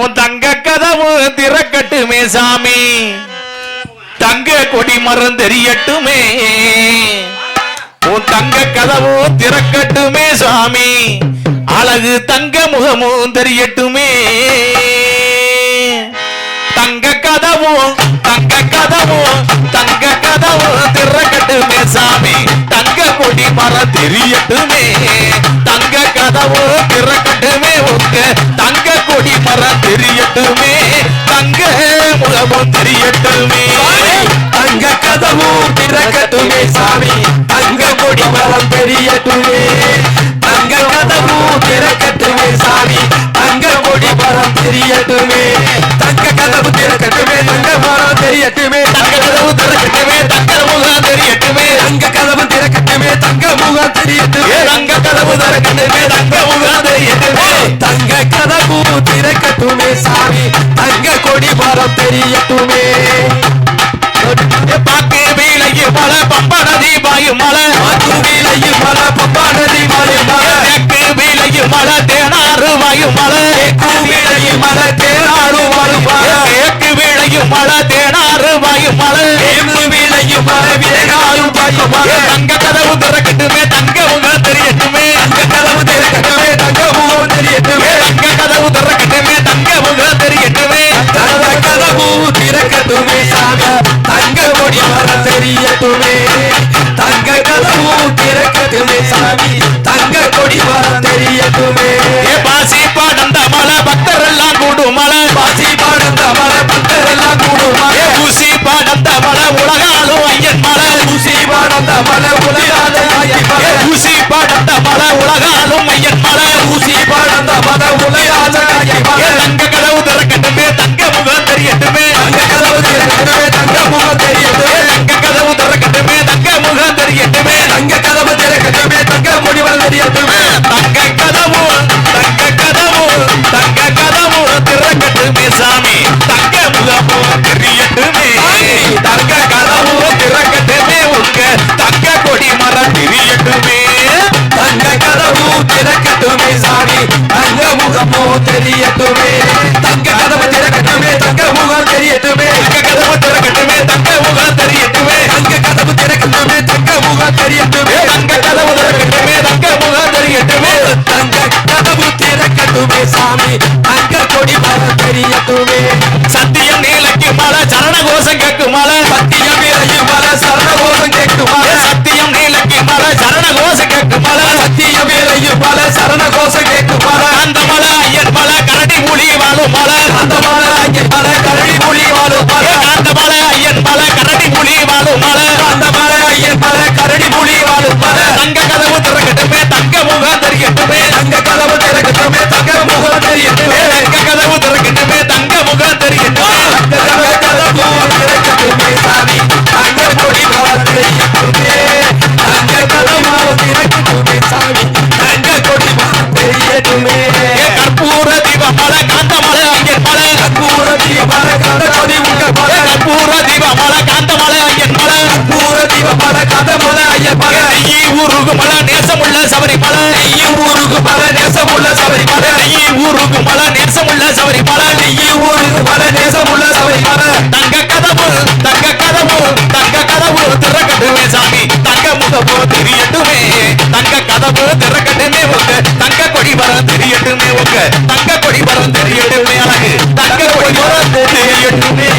உன் தங்க கதவு திறக்கட்டுமே சாமி. தங்க கொடி மரம் தெரியட்டுமே. உன் தங்க கதவு திறக்கட்டுமே சாமி. அழகு தங்க முகமும் தெரியட்டுமே. தங்க கதவும் தங்க கதவும் தங்க கதவும் திறக்கட்டுமே சாமி. தங்க கொடி மரம் தெரியட்டுமே. கதவு திறக்கட்டுமே உங்க தங்க கொடி மரம் தெரியட்டுமே. தங்க முகமும் தெரியட்டுமே. தங்க கதவு திறக்கட்டுமே சாமி. தங்க கொடி மரம் தெரியட்டுமே. தங்க கதவு திறக்கட்டுமே சாமி. தங்க கொடி மரம் தெரியட்டுமே. தங்க தங்க தெரியட்டுமே தங்க கதவு திறக்கட்டுமே தங்க தெரியட்டுமே தங்க கதவு திறக்கட்டுமே சாமி. தங்க கொடி மரம் தெரியட்டுமே. பாக்கு வீலையும் மலை பம்பா நதி பாயும் மலை. மதுவிலையும் மல பப்பானதி மலை. மலை தெற்கு வீலையும் மலை தேனாறு வாயும் மலை. கூவிலையும் மல தேராடு வருவார தேக்கு வீழையும் மலை தேனாறு வாயும் மலை. தங்க கதவு திறக்கட்டுமே தெரியட்டுமே தங்க கதவு தங்க கதவு தங்க கதவு திறக்கட்டுமே சாமி. தங்க முகமும் தெரியட்டுமே. தங்க கதவு திறக்கட்டுமே உங்க தங்க கொடி மரம் தெரியட்டுமே. தங்க கதவு திறக்கட்டுமே சாமி. தங்க முகமோ தெரியட்டுமே. தங்க கதவு திறக்கட்டுமே சாமி. தங்க கொடி மரம் தெரியட்டுமே. சத்தியம் நீலக்கு மலை சரண கோஷம் கேட்கும் மலை சபரிமல நெய்யி ஊருக்கு பல தேசம் உள்ள சபரிமல தங்க கதவு தங்க கதவு தங்க கதவு திறக்கட்டுமே சாமி. தங்க முகப்போ தெரியட்டுமே. தங்க கதவு திறக்கட்டுமே உங்க தங்க கொடி மரம் தெரியட்டுமே உங்க தங்க கொடி மரம் தெரியட்டுமே அழகு. தங்க கொடி மரம் தெரியட்டுமே.